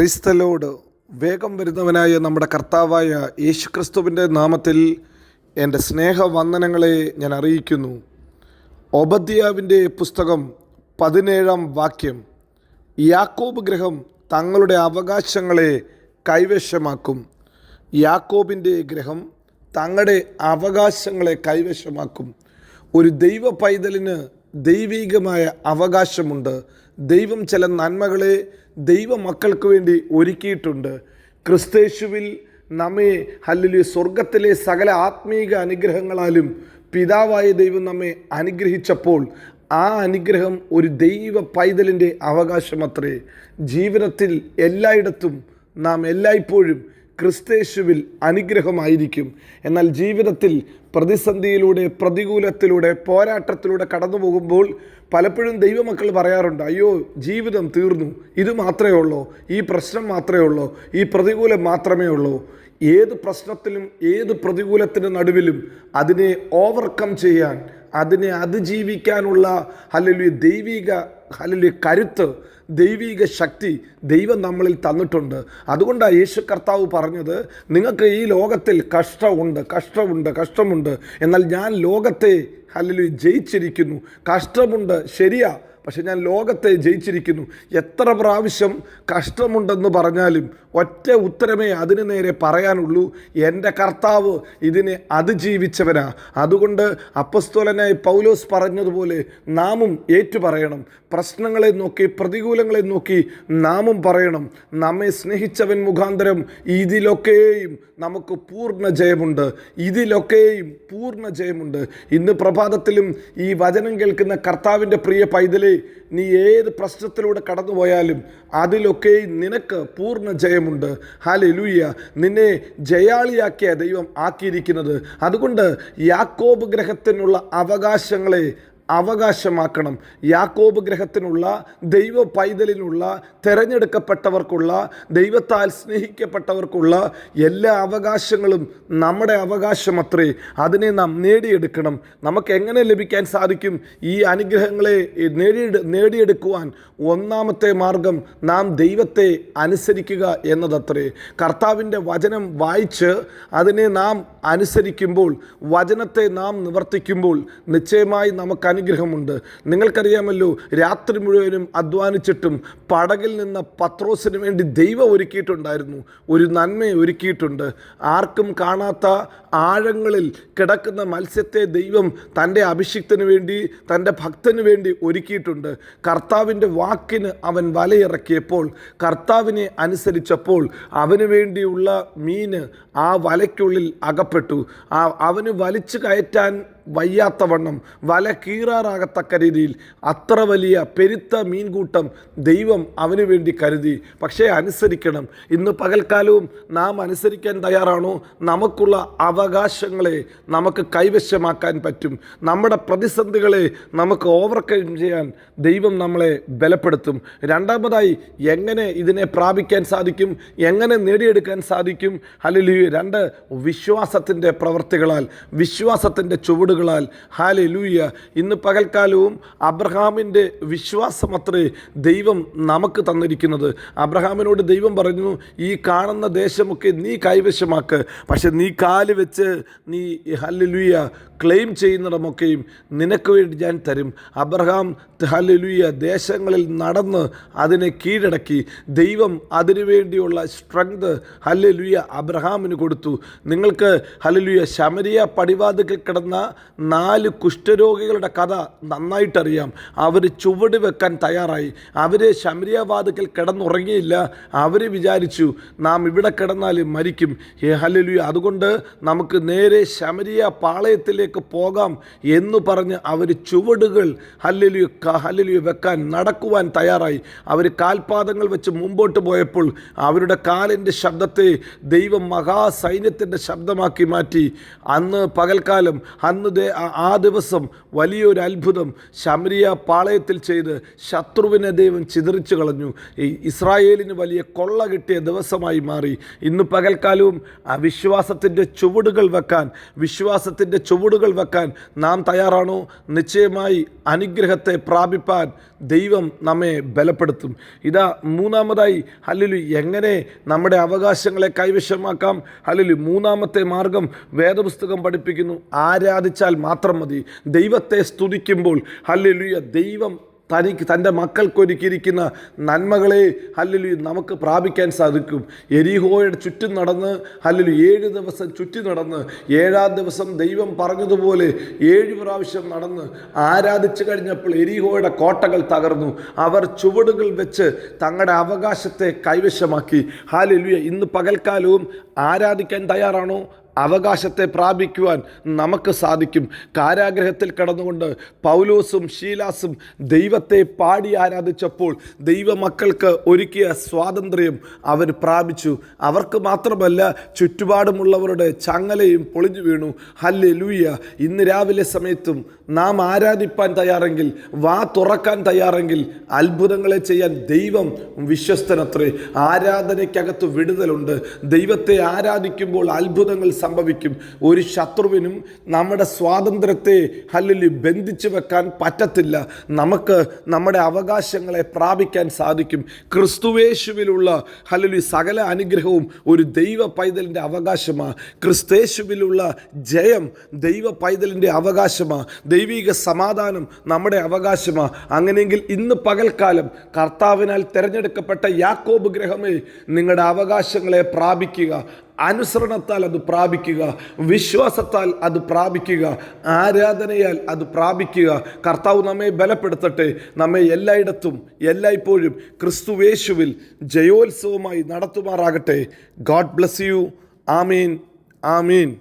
ക്രിസ്തലോട് വേഗം വരുന്നവനായ നമ്മുടെ കർത്താവായ യേശുക്രിസ്തുവിന്റെ നാമത്തിൽ എന്റെ സ്നേഹവന്ദനങ്ങളെ ഞാൻ അറിയിക്കുന്നു. ഒബദ്യാവിന്റെ പുസ്തകം പതിനേഴാം വാക്യം. യാക്കോബ് ഗ്രഹം തങ്ങളുടെ അവകാശങ്ങളെ കൈവശമാക്കും. യാക്കോബിന്റെ ഗ്രഹം തങ്ങളുടെ അവകാശങ്ങളെ കൈവശമാക്കും. ഒരു ദൈവ പൈതലിന് ദൈവികമായ അവകാശമുണ്ട്. ദൈവം ചില നന്മകളെ ദൈവ മക്കൾക്ക് വേണ്ടി ഒരുക്കിയിട്ടുണ്ട്. ക്രിസ്തേശുവിൽ നമ്മെ അല്ലെങ്കിൽ സ്വർഗത്തിലെ സകല ആത്മീക അനുഗ്രഹങ്ങളാലും പിതാവായ ദൈവം നമ്മെ അനുഗ്രഹിച്ചപ്പോൾ ആ അനുഗ്രഹം ഒരു ദൈവ പൈതലിന്റെ അവകാശമത്രേ. ജീവിതത്തിൽ എല്ലായിടത്തും നാം എല്ലായ്പ്പോഴും ക്രിസ്തേശുവിൽ അനുഗ്രഹമായിരിക്കും. എന്നാൽ ജീവിതത്തിൽ പ്രതിസന്ധിയിലൂടെ പ്രതികൂലത്തിലൂടെ പോരാട്ടത്തിലൂടെ കടന്നു പോകുമ്പോൾ പലപ്പോഴും ദൈവമക്കൾ പറയാറുണ്ട് അയ്യോ ജീവിതം തീർന്നു. ഇത് മാത്രമേ ഉള്ളൂ. ഈ പ്രശ്നം മാത്രമേ ഉള്ളൂ. ഈ പ്രതികൂലം മാത്രമേ ഉള്ളൂ. ഏത് പ്രശ്നത്തിലും ഏത് പ്രതികൂലത്തിന് നടുവിലും അതിനെ ഓവർകം ചെയ്യാൻ അതിനെ അതിജീവിക്കാനുള്ള അല്ലെങ്കിൽ ദൈവിക അല്ലെങ്കിൽ കരുത്ത് ദൈവിക ശക്തി ദൈവം നമ്മളിൽ തന്നിട്ടുണ്ട്. അതുകൊണ്ടാണ് യേശു കർത്താവ് പറഞ്ഞത് നിങ്ങൾക്ക് ഈ ലോകത്തിൽ കഷ്ടമുണ്ട് കഷ്ടമുണ്ട് കഷ്ടമുണ്ട്. എന്നാൽ ഞാൻ ലോകത്തെ അല്ലെങ്കിൽ ജയിച്ചിരിക്കുന്നു. കഷ്ടമുണ്ട് ശരിയാ. പക്ഷെ ഞാൻ ലോകത്തെ ജയിച്ചിരിക്കുന്നു. എത്ര പ്രാവശ്യം കഷ്ടമുണ്ടെന്ന് പറഞ്ഞാലും ഒറ്റ ഉത്തരമേ അതിനു നേരെ പറയാനുള്ളൂ. എന്റെ കർത്താവ് ഇതിനെ അതിജീവിച്ചവനാ. അതുകൊണ്ട് അപ്പസ്തോലനായി പൗലോസ് പറഞ്ഞതുപോലെ നാമും ഏറ്റുപറയണം. പ്രശ്നങ്ങളെ നോക്കി പ്രതികൂലങ്ങളെ നോക്കി നാമും പറയണം. നമ്മെ സ്നേഹിച്ചവൻ മുഖാന്തരം ഇതിലൊക്കെയും നമുക്ക് പൂർണ ജയമുണ്ട്. ഇതിലൊക്കെയും പൂർണ ജയമുണ്ട്. ഇന്ന് പ്രഭാതത്തിലും ഈ വചനം കേൾക്കുന്ന കർത്താവിന്റെ പ്രിയ പൈതലെ നീ ഏത് പ്രശ്നത്തിലൂടെ കടന്നു പോയാലും അതിലൊക്കെ നിനക്ക് പൂർണ ജയമുണ്ട്. ഹാലെ ലൂയ്യ നിന്നെ ജയാളിയാക്കിയ ദൈവം ആക്കിയിരിക്കുന്നത്. അതുകൊണ്ട് യാക്കോബ് ഗ്രഹത്തിനുള്ള അവകാശങ്ങളെ അവകാശമാക്കണം. യാക്കോബ് ഗ്രഹത്തിനുള്ള ദൈവ പൈതലിനുള്ള തിരഞ്ഞെടുക്കപ്പെട്ടവർക്കുള്ള ദൈവത്താൽ സ്നേഹിക്കപ്പെട്ടവർക്കുള്ള എല്ലാ അവകാശങ്ങളും നമ്മുടെ അവകാശമത്രേ. അതിനെ നാം നേടിയെടുക്കണം. നമുക്ക് എങ്ങനെ ലഭിക്കാൻ സാധിക്കും? ഈ അനുഗ്രഹങ്ങളെ നേടി നേടിയെടുക്കുവാൻ ഒന്നാമത്തെ മാർഗം നാം ദൈവത്തെ അനുസരിക്കുക എന്നതത്രേ. കർത്താവിന്റെ വചനം വായിച്ച് അതിനെ നാം അനുസരിക്കുമ്പോൾ വചനത്തെ നാം നിവർത്തിക്കുമ്പോൾ നിശ്ചയമായി നമുക്ക് അനുഗ്രഹമുണ്ട് നിങ്ങൾക്കറിയാമല്ലോ രാത്രി മുഴുവനും അധ്വാനിച്ചിട്ടും പടകിൽ നിന്ന് പത്രോസിന് വേണ്ടി ദൈവം ഒരുക്കിയിട്ടുണ്ടായിരുന്നു. ഒരു നന്മ ഒരുക്കിയിട്ടുണ്ട്. ആർക്കും കാണാത്ത ആഴങ്ങളിൽ കിടക്കുന്ന മത്സ്യത്തെ ദൈവം തന്റെ അഭിഷിക്തന് വേണ്ടി തന്റെ ഭക്തന് വേണ്ടി ഒരുക്കിയിട്ടുണ്ട്. കർത്താവിന്റെ വാക്കിന് അവൻ വലയിറക്കിയപ്പോൾ കർത്താവിനെ അനുസരിച്ചപ്പോൾ അവന് വേണ്ടിയുള്ള മീന് ആ വലയ്ക്കുള്ളിൽ അകപ്പെട്ടു. ആ അവന് വലിച്ചു കയറ്റാൻ വയ്യാത്തവണ്ണം വല കീറാറാകത്തക്ക രീതിയിൽ അത്ര വലിയ പെരുത്ത മീൻകൂട്ടം ദൈവം അവന് വേണ്ടി കരുതി. പക്ഷേ അനുസരിക്കണം. ഇന്ന് പകൽക്കാലവും നാം അനുസരിക്കാൻ തയ്യാറാണോ? നമുക്കുള്ള അവകാശങ്ങളെ നമുക്ക് കൈവശമാക്കാൻ പറ്റും. നമ്മുടെ പ്രതിസന്ധികളെ നമുക്ക് ഓവർകം ചെയ്യാൻ ദൈവം നമ്മളെ ബലപ്പെടുത്തും. രണ്ടാമതായി എങ്ങനെ ഇതിനെ പ്രാപിക്കാൻ സാധിക്കും? എങ്ങനെ നേടിയെടുക്കാൻ സാധിക്കും? അല്ലെങ്കിൽ രണ്ട് വിശ്വാസത്തിന്റെ പ്രവൃത്തികളാൽ വിശ്വാസത്തിന്റെ ചുവടുകളാൽ ഹാലെ ലൂയ ഇന്ന് പകൽക്കാലവും അബ്രഹാമിന്റെ വിശ്വാസമത്രേ ദൈവം നമുക്ക് തന്നിരിക്കുന്നത്. അബ്രഹാമിനോട് ദൈവം പറഞ്ഞു ഈ കാണുന്ന ദേശമൊക്കെ നീ കൈവശമാക്ക്. പക്ഷെ നീ കാൽ വെച്ച് നീ ഹല്ലുയ ക്ലെയിം ചെയ്യുന്നിടമൊക്കെയും നിനക്ക് വേണ്ടി ഞാൻ തരും. അബ്രഹാം ഹല്ലുയ ദേശങ്ങളിൽ നടന്ന് അതിനെ കീഴടക്കി. ദൈവം അതിനുവേണ്ടിയുള്ള സ്ട്രെങ്ത് ഹല്ലുയ അബ്രഹാമിന് കൊടുത്തു. നിങ്ങൾക്ക് ഹല്ലുയ ശമരിയ പടിവാതിക്കൽ കിടന്ന നാല് കുഷ്ഠരോഗികളുടെ കഥ നന്നായിട്ടറിയാം. അവർ ചുവട് വെക്കാൻ തയ്യാറായി. അവർ ശമരിയാവാദത്തിൽ കിടന്നുറങ്ങിയില്ല. അവർ വിചാരിച്ചു നാം ഇവിടെ കിടന്നാൽ മരിക്കും. ഹലലു അതുകൊണ്ട് നമുക്ക് നേരെ ശമരിയ പാളയത്തിലേക്ക് പോകാം എന്ന് പറഞ്ഞ് അവർ ചുവടുകൾ ഹല്ലലു ഹല്ലലു വെക്കാൻ നടക്കുവാൻ തയ്യാറായി. അവർ കാൽപാദങ്ങൾ വെച്ച് മുമ്പോട്ട് പോയപ്പോൾ അവരുടെ കാലിന്റെ ശബ്ദത്തെ ദൈവം മഹാസൈന്യത്തിന്റെ ശബ്ദമാക്കി മാറ്റി. അന്ന് പകൽക്കാലം അന്ന് ദേ ആ- ദിവസം വലിയൊരു അത്ഭുതം ശമരിയ പാളയത്തിൽ ചെയ്ത് ശത്രുവിനെ ദൈവം ചിതറിച്ചു കളഞ്ഞു. ഇസ്രായേലിന് വലിയ കൊള്ള കിട്ടിയ ദിവസമായി മാറി. ഇന്ന് പകൽക്കാലവും ആ വിശ്വാസത്തിന്റെ ചുവടുകൾ വെക്കാൻ വിശ്വാസത്തിന്റെ ചുവടുകൾ വെക്കാൻ നാം തയ്യാറാണോ? നിശ്ചയമായി അനുഗ്രഹത്തെ പ്രാപിപ്പാൻ ദൈവം നമ്മെ ബലപ്പെടുത്തും. ഇതാ മൂന്നാമതായി അല്ലെങ്കിൽ എങ്ങനെ നമ്മുടെ അവകാശങ്ങളെ കൈവശമാക്കാം? അല്ലെങ്കിൽ മൂന്നാമത്തെ മാർഗം വേദപുസ്തകം പഠിപ്പിക്കുന്നു. ആരാധിച്ചാൽ മാത്രം മതി. ദൈവത്തെ സ്തുതിക്കുമ്പോൾ ഹല്ലേലൂയ ദൈവം തനിക്ക് തന്റെ മക്കൾക്കൊരുക്കിയിരിക്കുന്ന നന്മകളെ ഹല്ലുലു നമുക്ക് പ്രാപിക്കാൻ സാധിക്കും. എരിഹോയുടെ ചുറ്റും നടന്ന് ഹല്ലുലു ഏഴ് ദിവസം ചുറ്റി നടന്ന് ഏഴാം ദിവസം ദൈവം പറഞ്ഞതുപോലെ ഏഴ് പ്രാവശ്യം നടന്ന് ആരാധിച്ചു കഴിഞ്ഞപ്പോൾ എരിഹോയുടെ കോട്ടകൾ തകർന്നു. അവർ ചുവടുകൾ വെച്ച് തങ്ങളുടെ അവകാശത്തെ കൈവശമാക്കി. ഹാലലുയ ഇന്ന് പകൽക്കാലവും ആരാധിക്കാൻ തയ്യാറാണോ? അവകാശത്തെ പ്രാപിക്കുവാൻ നമുക്ക് സാധിക്കും. കാരാഗ്രഹത്തിൽ കടന്നുകൊണ്ട് പൗലോസും ഷീലാസും ദൈവത്തെ പാടി ആരാധിച്ചപ്പോൾ ദൈവമക്കൾക്ക് ഒരുക്കിയ സ്വാതന്ത്ര്യം അവർ പ്രാപിച്ചു. അവർക്ക് മാത്രമല്ല ചുറ്റുപാടുമുള്ളവരുടെ ചങ്ങലയും പൊളിഞ്ഞു വീണു. ഹല്ലെ ലൂയ ഇന്ന് രാവിലെ സമയത്തും നാം ആരാധിപ്പാൻ തയ്യാറെങ്കിൽ വാ തുറക്കാൻ തയ്യാറെങ്കിൽ അത്ഭുതങ്ങളെ ചെയ്യാൻ ദൈവം വിശ്വസ്തനത്രേ. ആരാധനയ്ക്കകത്ത് വിടുതലുണ്ട്. ദൈവത്തെ ആരാധിക്കുമ്പോൾ അത്ഭുതങ്ങൾ സംഭവിക്കും. ഒരു ശത്രുവിനും നമ്മുടെ സ്വാതന്ത്ര്യത്തെ ഹല്ലിൽ ബന്ധിച്ചു വെക്കാൻ പറ്റത്തില്ല. നമുക്ക് നമ്മുടെ അവകാശങ്ങളെ പ്രാപിക്കാൻ സാധിക്കും. ക്രിസ്തുവേശുവിലുള്ള അല്ലെങ്കിൽ സകല അനുഗ്രഹവും ഒരു ദൈവ പൈതലിന്റെ അവകാശമാണ് ക്രിസ്തേശുവിലുള്ള ജയം ദൈവ പൈതലിന്റെ അവകാശമാണ് ദൈവിക സമാധാനം നമ്മുടെ അവകാശമാണ് അങ്ങനെയെങ്കിൽ ഇന്ന് പകൽക്കാലം കർത്താവിനാൽ തിരഞ്ഞെടുക്കപ്പെട്ട യാക്കോബ് ഗ്രഹമേ നിങ്ങളുടെ അവകാശങ്ങളെ പ്രാപിക്കുക. അനുസരണത്താൽ അത് പ്രാപിക്കുക വിശ്വാസത്താൽ അത് പ്രാപിക്കുക ആരാധനയാൽ അത് പ്രാപിക്കുക. കർത്താവ് നമ്മെ ബലപ്പെടുത്തട്ടെ. നമ്മെ എല്ലായിടത്തും എല്ലായ്പ്പോഴും ക്രിസ്തുവേശുവിൽ ജയോത്സവമായി നടത്തുമാറാകട്ടെ. God bless you. Amin. Amin.